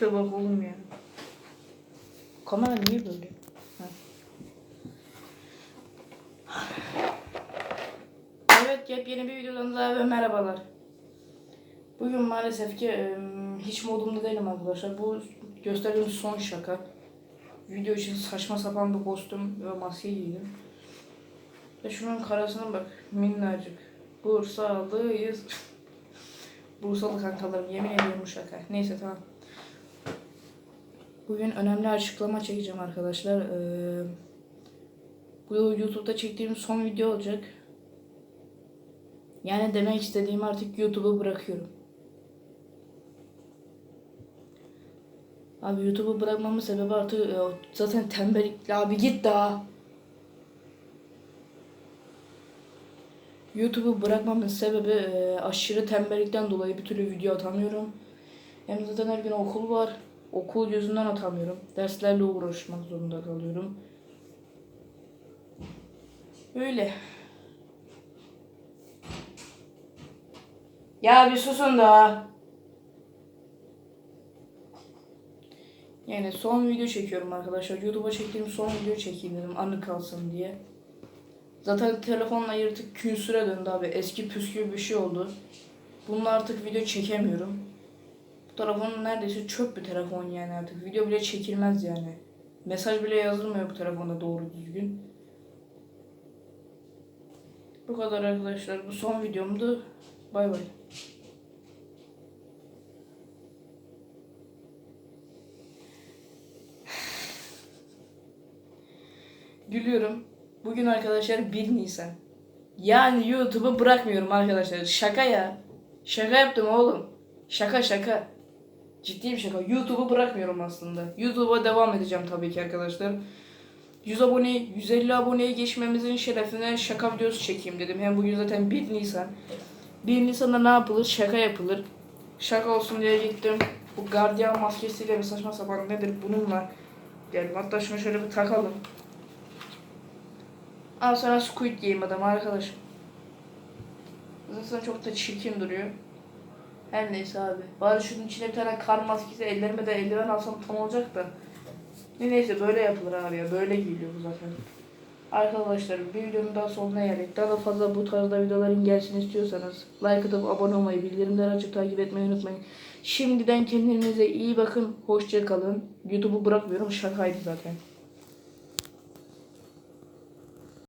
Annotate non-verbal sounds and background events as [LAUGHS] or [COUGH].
Tipe bak ya. Kamera niye böyle? Ha. Evet yepyeni bir videodan daha ve merhabalar. Bugün maalesef ki hiç modumda değilim arkadaşlar. Bu gösterdiğim son şaka. Video için saçma sapan bir kostüm ve maske giydim. Ve şunun karasına bak minnacık. Bursalıyız. [LAUGHS] Bursalı kankalarım yemin ediyorum bu şaka. Neyse tamam. Bugün önemli açıklama çekeceğim arkadaşlar. Ee, bu YouTube'da çektiğim son video olacak. Yani demek istediğim artık YouTube'u bırakıyorum. Abi YouTube'u bırakmamın sebebi artık e, zaten tembellik. Abi git daha. YouTube'u bırakmamın sebebi e, aşırı tembellikten dolayı bir türlü video atamıyorum. Hem zaten her gün okul var. Okul yüzünden atamıyorum. Derslerle uğraşmak zorunda kalıyorum. Öyle. Ya bir susun da. Yani son video çekiyorum arkadaşlar. YouTube'a çektiğim son video çekeyim dedim anı kalsın diye. Zaten telefonla yırtık künsüre döndü abi. Eski püskü bir şey oldu. Bununla artık video çekemiyorum. Bu telefon neredeyse çöp bir telefon yani artık. Video bile çekilmez yani. Mesaj bile yazılmıyor bu telefonda doğru düzgün. Bu kadar arkadaşlar. Bu son videomdu. Bay bay. Gülüyorum. Bugün arkadaşlar 1 Nisan. Yani YouTube'u bırakmıyorum arkadaşlar. Şaka ya. Şaka yaptım oğlum. Şaka şaka. Ciddi bir şaka. YouTube'u bırakmıyorum aslında. YouTube'a devam edeceğim tabii ki arkadaşlar. 100 abone, 150 aboneye geçmemizin şerefine şaka videosu çekeyim dedim. Hem bugün zaten 1 Nisan. 1 Nisan'da ne yapılır? Şaka yapılır. Şaka olsun diye gittim. Bu gardiyan maskesiyle bir saçma sapan nedir bununla. Geldim. Hatta şunu şöyle bir takalım. Al sana Squid Game adam arkadaşım. Zaten çok da çirkin duruyor. Her neyse abi. Bari şunun içine bir tane kar maskesi ellerime de eldiven alsam tam olacak da. Ne neyse böyle yapılır abi ya. Böyle giyiliyor zaten. Arkadaşlar bir videonun daha sonuna geldik. Daha da fazla bu tarzda videoların gelsin istiyorsanız like atıp abone olmayı, bildirimleri açıp takip etmeyi unutmayın. Şimdiden kendinize iyi bakın. Hoşça kalın. YouTube'u bırakmıyorum. Şakaydı zaten.